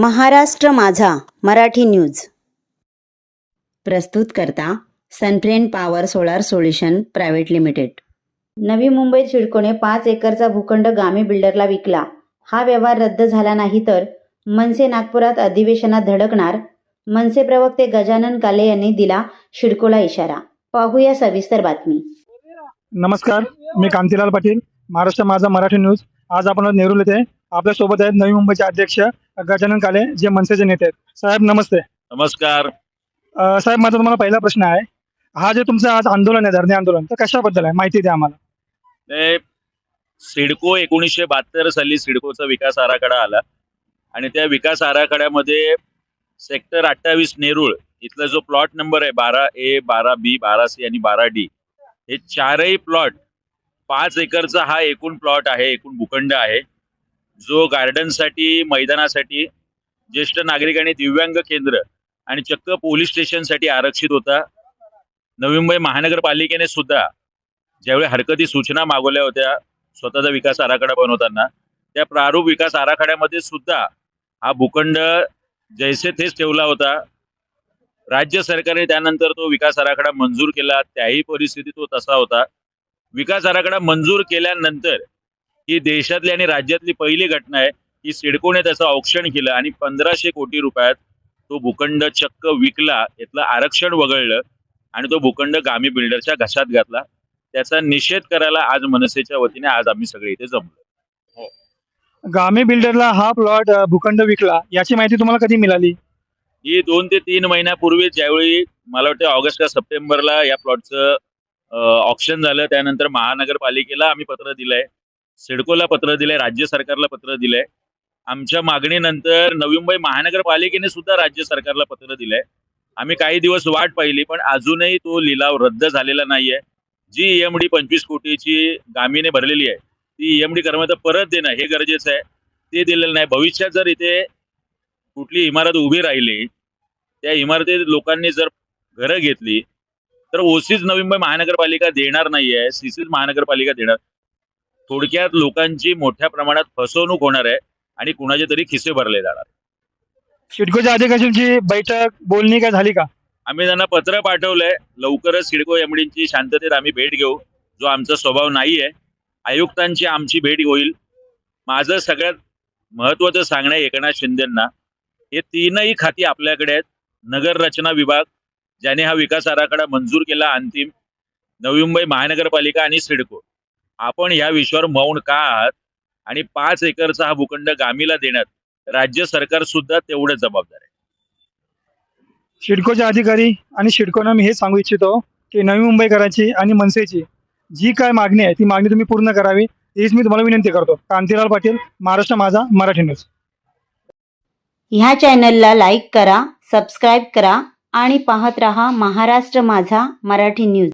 महाराष्ट्र माझा मराठी न्यूज. प्रस्तुत करता Sunfriend power solar solution private limited. नवी मुंबईत शिडकोने पाच एकरचा भूखंड गामी बिल्डरला विकला. हा व्यवहार रद्द झाला नाही तर मनसे नागपुरात अधिवेशनात धडकणार मनसे प्रवक्ते गजानन काले यांनी दिला शिडकोला इशारा. पाहूया सविस्तर बातमी. नमस्कार मी कांतीलाल पाटील महाराष्ट्र माझा मराठी न्यूज. आज आपण नेहरू येथे आपल्यासोबत आहेत नवी मुंबईचे अध्यक्ष गजानन काले जे मनसेचे नेते आहेत. साहेब नमस्ते. नमस्कार. साहेब माझा तुम्हाला पहिला प्रश्न आहे. हा जे तुमचं आज आंदोलन आहे धरणे आंदोलन तर कशाबद्दल आहे? माहिती द्या आम्हाला. सिडको एकोणीसशे बहात्तर साली सिडकोचा विकास आराखडा आला. आणि त्या विकास आराखड्यामध्ये सेक्टर अठ्ठावीस नेरूळ इथला जो प्लॉट नंबर आहे बारा ए बारा बी बारा सी आणि बारा डी हे चारही प्लॉट पाच एकरचा हा एकूण प्लॉट आहे एकूण भूखंड आहे. जो गार्डनसाठी मैदानासाठी ज्येष्ठ नागरिक आणि दिव्यांग केंद्र आणि चक्क पोलीस स्टेशनसाठी आरक्षित होता. नवी मुंबई महानगरपालिकेने सुद्धा ज्यावेळी हरकती सूचना मागवल्या होत्या स्वतःचा विकास आराखडा बनवताना त्या प्रारूप विकास आराखड्यामध्ये सुद्धा हा भूखंड जैसे थेच ठेवला होता. राज्य सरकारने त्यानंतर तो विकास आराखडा मंजूर केला त्याही परिस्थितीत तो तसा होता. विकास आराखडा मंजूर केल्यानंतर ही देशातली आणि राज्यातली पहिली घटना आहे. की सिडकोने त्याचं औक्षण केलं आणि पंधराशे कोटी रुपयात तो भूखंड चक्क विकला यातलं आरक्षण वगळलं आणि तो भूखंड गामी बिल्डरच्या घशात घातला. त्याचा निषेध करायला आज मनसेच्या वतीने आज आम्ही सगळे इथे जमलो. गामी बिल्डरला हा प्लॉट भूखंड विकला याची माहिती तुम्हाला कधी मिळाली? ही दोन ते तीन महिन्यापूर्वी ज्यावेळी मला वाटतं ऑगस्ट का सप्टेंबरला या प्लॉटचं ऑप्शन झालं त्यानंतर महानगरपालिकेला आम्ही पत्र दिलंय. सिडकोला पत्र दिलंय राज्य सरकारला पत्र दिलंय. आमच्या मागणीनंतर नवी मुंबई महानगरपालिकेने सुद्धा राज्य सरकारला पत्र दिलंय. आम्ही काही दिवस वाट पाहिली पण अजूनही तो लिलाव रद्द झालेला नाहीये. जी ईएमडी पंचवीस कोटीची गामीने भरलेली आहे ती ईएमडी कर्मचारी परत देणं हे गरजेचं आहे. ते दिलेलं नाही. भविष्यात जर इथे कुठली इमारत उभी राहिली त्या इमारतीत लोकांनी जर घरं घेतली तर ओसीच नवी मुंबई महानगरपालिका देणार नाहीये सीसीच महानगरपालिका देणार. थोडक्यात लोकांची मोठ्या प्रमाणात फसवणूक होणार आहे आणि कुणाचे तरी खिसे भरले जाणार. सिडकोच्या अधिकाऱ्यांची बैठक बोलणी काय झाली का? आम्ही त्यांना पत्र पाठवलंय. लवकरच सिडको एमडींची शांततेत आम्ही भेट घेऊ जो आमचा स्वभाव नाही आहे आयुक्तांची आमची भेट होईल. माझं सगळ्यात महत्वाचं सांगणं आहे एकनाथ शिंदेंना हे तीनही खाती आपल्याकडे आहेत. नगर रचना विभाग ज्याने हा विकास आराखडा मंजूर केला अंतिम नवी मुंबई महानगरपालिका आणि सिडको. आपण ह्या विषयावर मौन का आहात? आणि पाच एकरचा हा भूखंड गामीला देण्यात राज्य सरकार सुद्धा तेवढं जबाबदार आहे. सिडकोचे अधिकारी आणि सिडकोनं मी हे सांगू इच्छितो की नवी मुंबईकरांची आणि मनसेची जी काय मागणी आहे ती मागणी तुम्ही पूर्ण करावी हीच मी तुम्हाला विनंती करतो. कांतीलाल पाटील महाराष्ट्र माझा मराठी न्यूज. ह्या चॅनलला लाईक करा सबस्क्राईब करा आणि पाहत रहा महाराष्ट्र माझा मराठी न्यूज.